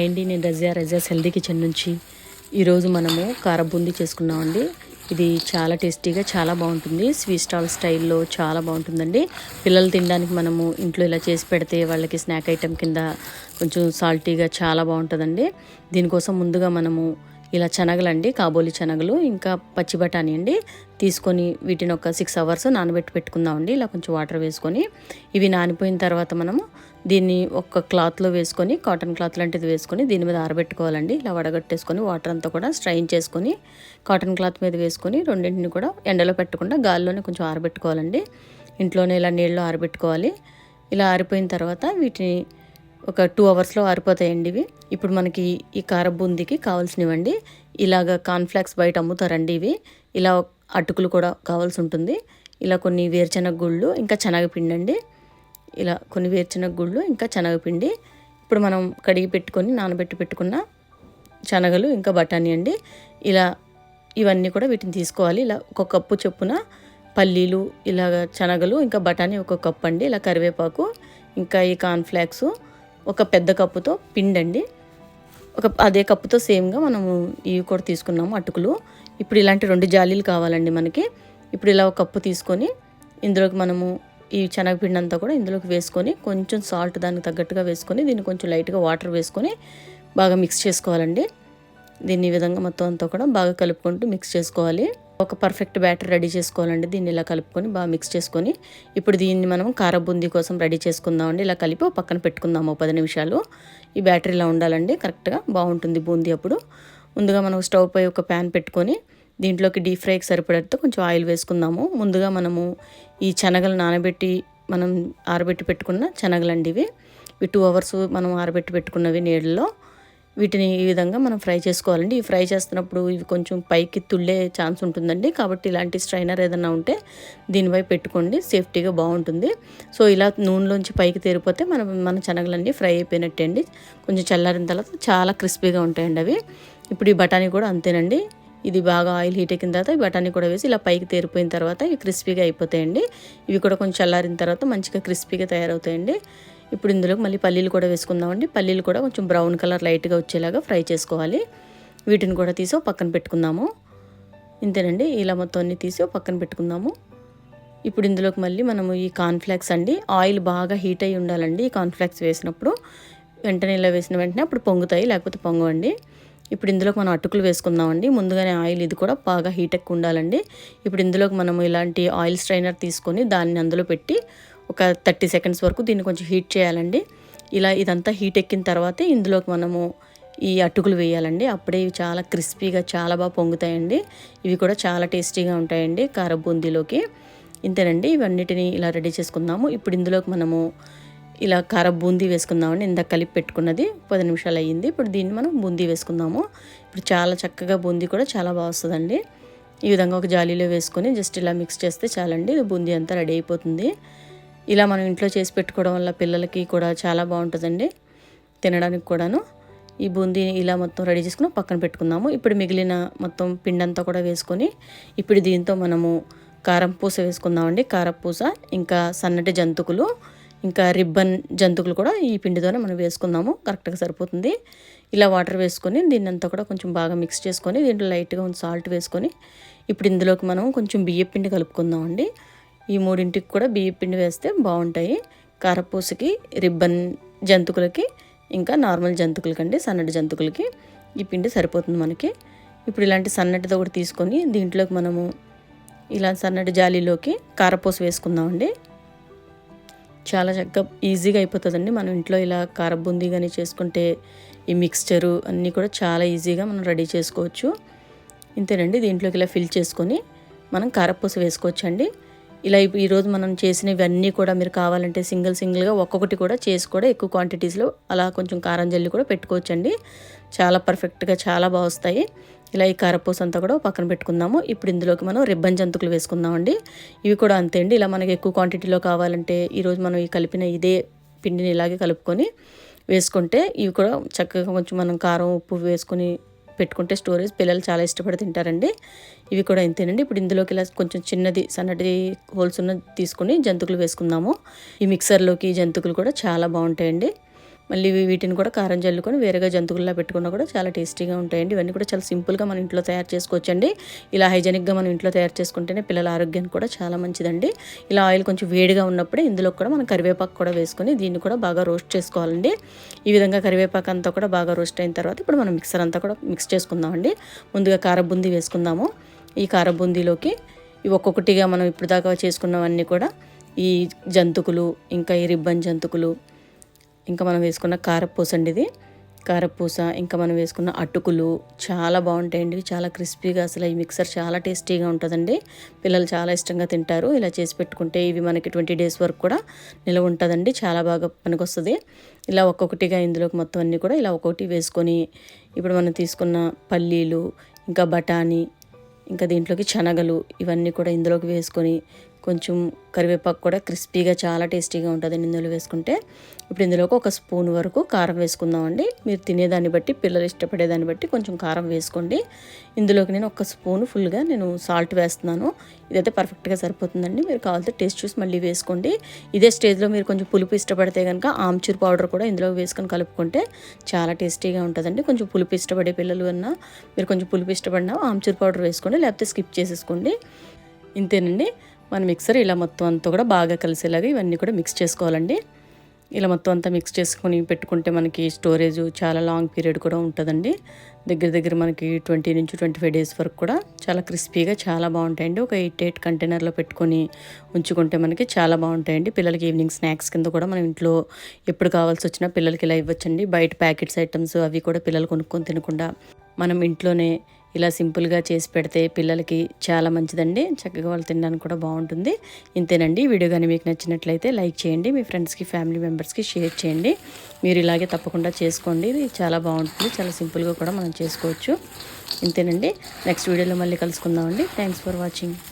Hi అండి నేను Razia Razia's healthy kitchen నుంచి ఈరోజు మనము కార బూందీ చేసుకున్నామండి. ఇది చాలా టేస్టీగా చాలా బాగుంటుంది. స్వీట్ స్టాల్ స్టైల్లో చాలా బాగుంటుందండి. పిల్లలు తినడానికి మనము ఇంట్లో ఇలా చేసి పెడితే వాళ్ళకి స్నాక్ ఐటెం కింద కొంచెం సాల్టీగా చాలా బాగుంటుందండి. దీనికోసం ముందుగా మనము ఇలా శనగలండి కాబోలి శనగలు ఇంకా పచ్చి బఠానీ అండి తీసుకొని వీటిని ఒక సిక్స్ అవర్స్ నానబెట్టి పెట్టుకుందామండి. ఇలా కొంచెం వాటర్ వేసుకొని ఇవి నానిపోయిన తర్వాత మనము దీన్ని ఒక క్లాత్లో వేసుకొని కాటన్ క్లాత్ లాంటిది వేసుకొని దీని మీద ఆరబెట్టుకోవాలండి. ఇలా వడగట్టేసుకొని వాటర్ అంతా కూడా స్ట్రైన్ చేసుకొని కాటన్ క్లాత్ మీద వేసుకొని రెండింటిని కూడా ఎండలో పెట్టకుండా గాల్లోనే కొంచెం ఆరబెట్టుకోవాలండి. ఇంట్లోనే ఇలా నీళ్ళు ఆరబెట్టుకోవాలి. ఇలా ఆరిపోయిన తర్వాత వీటిని ఒక టూ అవర్స్లో ఆరిపోతాయండి ఇవి. ఇప్పుడు మనకి ఈ కార బూందీకి కావాల్సినవండి. ఇలాగ కాన్ఫ్లాక్స్ బయట అమ్ముతారండి ఇవి. ఇలా అటుకులు కూడా కావాల్సి ఉంటుంది. ఇలా కొన్ని వేరుశనగ గుళ్ళు ఇంకా శనగపిండి అండి ఇలా కొన్ని వేరుశనగ గుళ్ళు ఇంకా శనగపిండి. ఇప్పుడు మనం కడిగి పెట్టుకొని నానబెట్టి పెట్టుకున్న శనగలు ఇంకా బఠానీ అండి. ఇలా ఇవన్నీ కూడా వీటిని తీసుకోవాలి. ఇలా ఒక కప్పు చొప్పున పల్లీలు ఇలాగ శనగలు ఇంకా బఠానీ ఒక కప్పు అండి. ఇలా కరివేపాకు ఇంకా ఈ కార్న్ఫ్లాక్స్ ఒక పెద్ద కప్పుతో పిండి అండి. ఒక అదే కప్పుతో సేమ్గా మనము ఇవి కూడా తీసుకున్నాము అటుకులు. ఇప్పుడు ఇలాంటి రెండు జాలీలు కావాలండి మనకి. ఇప్పుడు ఇలా ఒక కప్పు తీసుకొని ఇందులోకి మనము ఈ శనగపిండి అంతా కూడా ఇందులోకి వేసుకొని కొంచెం సాల్ట్ దానికి తగ్గట్టుగా వేసుకొని దీన్ని కొంచెం లైట్గా వాటర్ వేసుకొని బాగా మిక్స్ చేసుకోవాలండి. దీన్ని ఈ విధంగా మొత్తం అంతా కూడా బాగా కలుపుకుంటూ మిక్స్ చేసుకోవాలి. ఒక పర్ఫెక్ట్ బ్యాటర్ రెడీ చేసుకోవాలండి. దీన్ని ఇలా కలుపుకొని బాగా మిక్స్ చేసుకొని ఇప్పుడు దీన్ని మనం కార బూందీ కోసం రెడీ చేసుకుందామండి. ఇలా కలిపి పక్కన పెట్టుకుందాము పది నిమిషాలు. ఈ బ్యాటరీ ఇలా ఉండాలండి. కరెక్ట్గా బాగుంటుంది బూందీ అప్పుడు. ముందుగా మనం స్టవ్ పై ఒక ప్యాన్ పెట్టుకొని దీంట్లోకి డీప్ ఫ్రైకి సరిపడేట్టు కొంచెం ఆయిల్ వేసుకుందాము. ముందుగా మనము ఈ శనగలు నానబెట్టి మనం ఆరబెట్టి పెట్టుకున్న శనగలండి ఇవి ఇవి టూ అవర్స్ మనం ఆరబెట్టి పెట్టుకున్నవి నీళ్ళలో. వీటిని ఈ విధంగా మనం ఫ్రై చేసుకోవాలండి. ఈ ఫ్రై చేస్తున్నప్పుడు ఇవి కొంచెం పైకి తుళ్ళే ఛాన్స్ ఉంటుందండి. కాబట్టి ఇలాంటి స్ట్రైనర్ ఏదైనా ఉంటే దీనిపై పెట్టుకోండి. సేఫ్టీగా బాగుంటుంది. సో ఇలా నూనెలోంచి పైకి తేరిపోతే మన మన శనగలన్నీ ఫ్రై అయిపోయినట్టే అండి కొంచెం చల్లారిన తర్వాత చాలా క్రిస్పీగా ఉంటాయండి అవి. ఇప్పుడు ఈ బఠానీ కూడా అంతేనండి. ఇది బాగా ఆయిల్ హీట్ ఎక్కిన తర్వాత ఈ బఠానీ కూడా వేసి ఇలా పైకి తేరిపోయిన తర్వాత ఇవి క్రిస్పీగా అయిపోతాయండి. ఇవి కూడా కొంచెం చల్లారిన తర్వాత మంచిగా క్రిస్పీగా తయారవుతాయండి. ఇప్పుడు ఇందులోకి మళ్ళీ పల్లీలు కూడా వేసుకుందామండి. పల్లీలు కూడా కొంచెం బ్రౌన్ కలర్ లైట్గా వచ్చేలాగా ఫ్రై చేసుకోవాలి. వీటిని కూడా తీసి పక్కన పెట్టుకుందాము. ఇంతేనండి ఇలా మొత్తం అన్ని తీసి పక్కన పెట్టుకుందాము. ఇప్పుడు ఇందులోకి మళ్ళీ మనము ఈ కాన్ఫ్లాక్స్ అండి ఆయిల్ బాగా హీట్ అయి ఉండాలండి ఈ కాన్ఫ్లాక్స్ వేసినప్పుడు. వెంటనే ఇలా వేసిన వెంటనే అప్పుడు పొంగుతాయి లేకపోతే పొంగవండి. ఇప్పుడు ఇందులోకి మనం అటుకులు వేసుకుందామండి. ముందుగానే ఆయిల్ ఇది కూడా బాగా హీట్ ఎక్కువ ఉండాలండి. ఇప్పుడు ఇందులోకి మనం ఇలాంటి ఆయిల్ స్ట్రైనర్ తీసుకొని దాన్ని అందులో పెట్టి ఒక థర్టీ సెకండ్స్ వరకు దీన్ని కొంచెం హీట్ చేయాలండి. ఇలా ఇదంతా హీట్ ఎక్కిన తర్వాతే ఇందులోకి మనము ఈ అటుకులు వేయాలండి. అప్పుడే ఇవి చాలా క్రిస్పీగా చాలా బాగా పొంగుతాయండి. ఇవి కూడా చాలా టేస్టీగా ఉంటాయండి కార బూందీలోకి ఇంతేనండి. ఇవన్నిటిని ఇలా రెడీ చేసుకుందాము. ఇప్పుడు ఇందులోకి మనము ఇలా కార బూందీ వేసుకుందామండి. ఇందాక కలిపి పెట్టుకున్నది పది నిమిషాలు అయ్యింది. ఇప్పుడు దీన్ని మనం బూందీ వేసుకుందాము. ఇప్పుడు చాలా చక్కగా బూందీ కూడా చాలా బాగా వస్తుందండి. ఈ విధంగా ఒక జాలీలో వేసుకొని జస్ట్ ఇలా మిక్స్ చేస్తే చాలండి. బూందీ అంతా రెడీ అయిపోతుంది. ఇలా మనం ఇంట్లో చేసి పెట్టుకోవడం వల్ల పిల్లలకి కూడా చాలా బాగుంటుందండి. తినడానికి కూడాను. ఈ బూందీ ఇలా మొత్తం రెడీ చేసుకుని పక్కన పెట్టుకుందాము. ఇప్పుడు మిగిలిన మొత్తం పిండంతా కూడా వేసుకొని ఇప్పుడు దీంతో మనము కారం పూస వేసుకుందామండి. కారపూస ఇంకా సన్నటి జంతుకులు ఇంకా రిబ్బన్ జంతుకులు కూడా ఈ పిండితోనే మనం వేసుకుందాము. కరెక్ట్గా సరిపోతుంది. ఇలా వాటర్ వేసుకొని దీన్ని అంతా కూడా కొంచెం బాగా మిక్స్ చేసుకొని దీంట్లో లైట్గా సాల్ట్ వేసుకొని ఇప్పుడు ఇందులోకి మనం కొంచెం బియ్య పిండి కలుపుకుందామండి. ఈ మూడింటికి కూడా బియ్య పిండి వేస్తే బాగుంటాయి. కారపూసకి రిబ్బన్ జంతుకులకి ఇంకా నార్మల్ జంతుకులకండి సన్నటి జంతుకులకి ఈ పిండి సరిపోతుంది మనకి. ఇప్పుడు ఇలాంటి సన్నటిది ఒకటి తీసుకొని దీంట్లోకి మనము ఇలా సన్నటి జాలీలోకి కారపూస వేసుకుందామండి. చాలా చక్కగా ఈజీగా అయిపోతుందండి. మనం ఇంట్లో ఇలా కార బూందీ కానీ చేసుకుంటే ఈ మిక్స్చరు అన్నీ కూడా చాలా ఈజీగా మనం రెడీ చేసుకోవచ్చు. ఇంతేనండి. దీంట్లోకి ఇలా ఫిల్ చేసుకొని మనం కారపూస వేసుకోవచ్చండి. ఇలా ఈరోజు మనం చేసినవి అన్నీ కూడా మీరు కావాలంటే సింగిల్ సింగిల్గా ఒక్కొక్కటి కూడా చేసి కూడా ఎక్కువ క్వాంటిటీస్లో అలా కొంచెం కారం జల్లి కూడా పెట్టుకోవచ్చండి. చాలా పర్ఫెక్ట్గా చాలా బాగా వస్తాయి. ఇలా ఈ కారపూస అంతా కూడా పక్కన పెట్టుకుందాము. ఇప్పుడు ఇందులోకి మనం రిబ్బన్ జంతుకులు వేసుకుందామండి. ఇవి కూడా అంతే అండి. ఇలా మనకి ఎక్కువ క్వాంటిటీలో కావాలంటే ఈరోజు మనం ఈ కలిపిన ఇదే పిండిని ఇలాగే కలుపుకొని వేసుకుంటే ఇవి కూడా చక్కగా కొంచెం మనం కారం ఉప్పు వేసుకొని పెట్టుకుంటే స్టోరేజ్ పిల్లలు చాలా ఇష్టపడి తింటారండి. ఇవి కూడా ఇంతేనండి. ఇప్పుడు ఇందులోకి ఇలా కొంచెం చిన్నది సన్నటి హోల్స్ ఉన్న తీసుకుని జంతుకులు వేసుకుందాము. ఈ మిక్సర్లోకి జంతుకులు కూడా చాలా బాగుంటాయండి. మళ్ళీ వీటిని కూడా కారం జల్లుకొని వేరేగా జంతువుల్లా పెట్టుకున్నా కూడా చాలా టేస్టీగా ఉంటాయండి. ఇవన్నీ కూడా చాలా సింపుల్గా మన ఇంట్లో తయారు చేసుకోవచ్చండి. ఇలా హైజెనిక్గా మనం ఇంట్లో తయారు చేసుకుంటేనే పిల్లల ఆరోగ్యానికి కూడా చాలా మంచిదండి. ఇలా ఆయిల్ కొంచెం వేడిగా ఉన్నప్పుడే ఇందులో కూడా మనం కరివేపాకు కూడా వేసుకొని దీన్ని కూడా బాగా రోస్ట్ చేసుకోవాలండి. ఈ విధంగా కరివేపాకు అంతా కూడా బాగా రోస్ట్ అయిన తర్వాత ఇప్పుడు మనం మిక్సర్ అంతా కూడా మిక్స్ చేసుకుందామండి. ముందుగా కార బూందీ వేసుకుందాము. ఈ కార బూందీలోకి ఇవి ఒక్కొక్కటిగా మనం ఇప్పుడు దాకా చేసుకున్నవన్నీ కూడా ఈ జంతుకులు ఇంకా ఈ రిబ్బన్ జంతుకులు ఇంకా మనం వేసుకున్న కారపూస అండి ఇది. కారపూస ఇంకా మనం వేసుకున్న అటుకులు చాలా బాగుంటాయండి. చాలా క్రిస్పీగా అసలు ఈ మిక్సర్ చాలా టేస్టీగా ఉంటుందండి. పిల్లలు చాలా ఇష్టంగా తింటారు. ఇలా చేసి పెట్టుకుంటే ఇవి మనకి ట్వంటీ డేస్ వరకు కూడా నిలవ ఉంటుందండి. చాలా బాగా పనికొస్తుంది. ఇలా ఒక్కొక్కటిగా ఇందులోకి మొత్తం అన్నీ కూడా ఇలా ఒక్కొక్కటి వేసుకొని ఇప్పుడు మనం తీసుకున్న పల్లీలు ఇంకా బఠానీ ఇంకా దీంట్లోకి శనగలు ఇవన్నీ కూడా ఇందులోకి వేసుకొని కొంచెం కరివేపాకు కూడా క్రిస్పీగా చాలా టేస్టీగా ఉంటుంది ఇందులో వేసుకుంటే. ఇప్పుడు ఇందులోకి ఒక స్పూన్ వరకు కారం వేసుకుందామండి. మీరు తినేదాన్ని బట్టి పిల్లలు ఇష్టపడేదాన్ని బట్టి కొంచెం కారం వేసుకోండి. ఇందులోకి నేను ఒక స్పూన్ ఫుల్గా నేను సాల్ట్ వేస్తున్నాను. ఇదైతే పర్ఫెక్ట్గా సరిపోతుందండి. మీరు కావాలంటే టేస్ట్ చూసి మళ్ళీ వేసుకోండి. ఇదే స్టేజ్లో మీరు కొంచెం పులుపు ఇష్టపడితే కనుక ఆమ్చూర్ పౌడర్ కూడా ఇందులో వేసుకొని కలుపుకుంటే చాలా టేస్టీగా ఉంటుందండి. కొంచెం పులుపు ఇష్టపడే పిల్లలు అన్నా మీరు కొంచెం పులుపు ఇష్టపడినా ఆమ్చూర్ పౌడర్ వేసుకోండి. లేకపోతే స్కిప్ చేసేసుకోండి. ఇంతేనండి. మన మిక్సర్ ఇలా మొత్తం అంతా కూడా బాగా కలిసేలాగా ఇవన్నీ కూడా మిక్స్ చేసుకోవాలండి. ఇలా మొత్తం అంతా మిక్స్ చేసుకొని పెట్టుకుంటే మనకి స్టోరేజ్ చాలా లాంగ్ పీరియడ్ కూడా ఉంటుందండి. దగ్గర దగ్గర మనకి ట్వంటీ నుంచి ట్వంటీ ఫైవ్ డేస్ వరకు కూడా చాలా క్రిస్పీగా చాలా బాగుంటాయండి. ఒక ఎయిట్ ఎయిట్ కంటైనర్లో పెట్టుకొని ఉంచుకుంటే మనకి చాలా బాగుంటాయండి. పిల్లలకి ఈవినింగ్ స్నాక్స్ కింద కూడా మనం ఇంట్లో ఎప్పుడు కావాల్సి వచ్చినా పిల్లలకి ఇలా ఇవ్వచ్చండి. బయట ప్యాకెట్స్ ఐటమ్స్ అవి కూడా పిల్లలు కొనుక్కొని తినకుండా మనం ఇంట్లోనే ఇలా సింపుల్గా చేసి పెడితే పిల్లలకి చాలా మంచిదండి. చక్కగా వాళ్ళు తినడానికి కూడా బాగుంటుంది. ఇంతేనండి. వీడియో కానీ మీకు నచ్చినట్లయితే లైక్ చేయండి. మీ ఫ్రెండ్స్కి ఫ్యామిలీ మెంబర్స్కి షేర్ చేయండి. మీరు ఇలాగే తప్పకుండా చేసుకోండి. ఇది చాలా బాగుంటుంది. చాలా సింపుల్గా కూడా మనం చేసుకోవచ్చు. ఇంతేనండి. నెక్స్ట్ వీడియోలో మళ్ళీ కలుసుకుందామండి. Thanks for watching.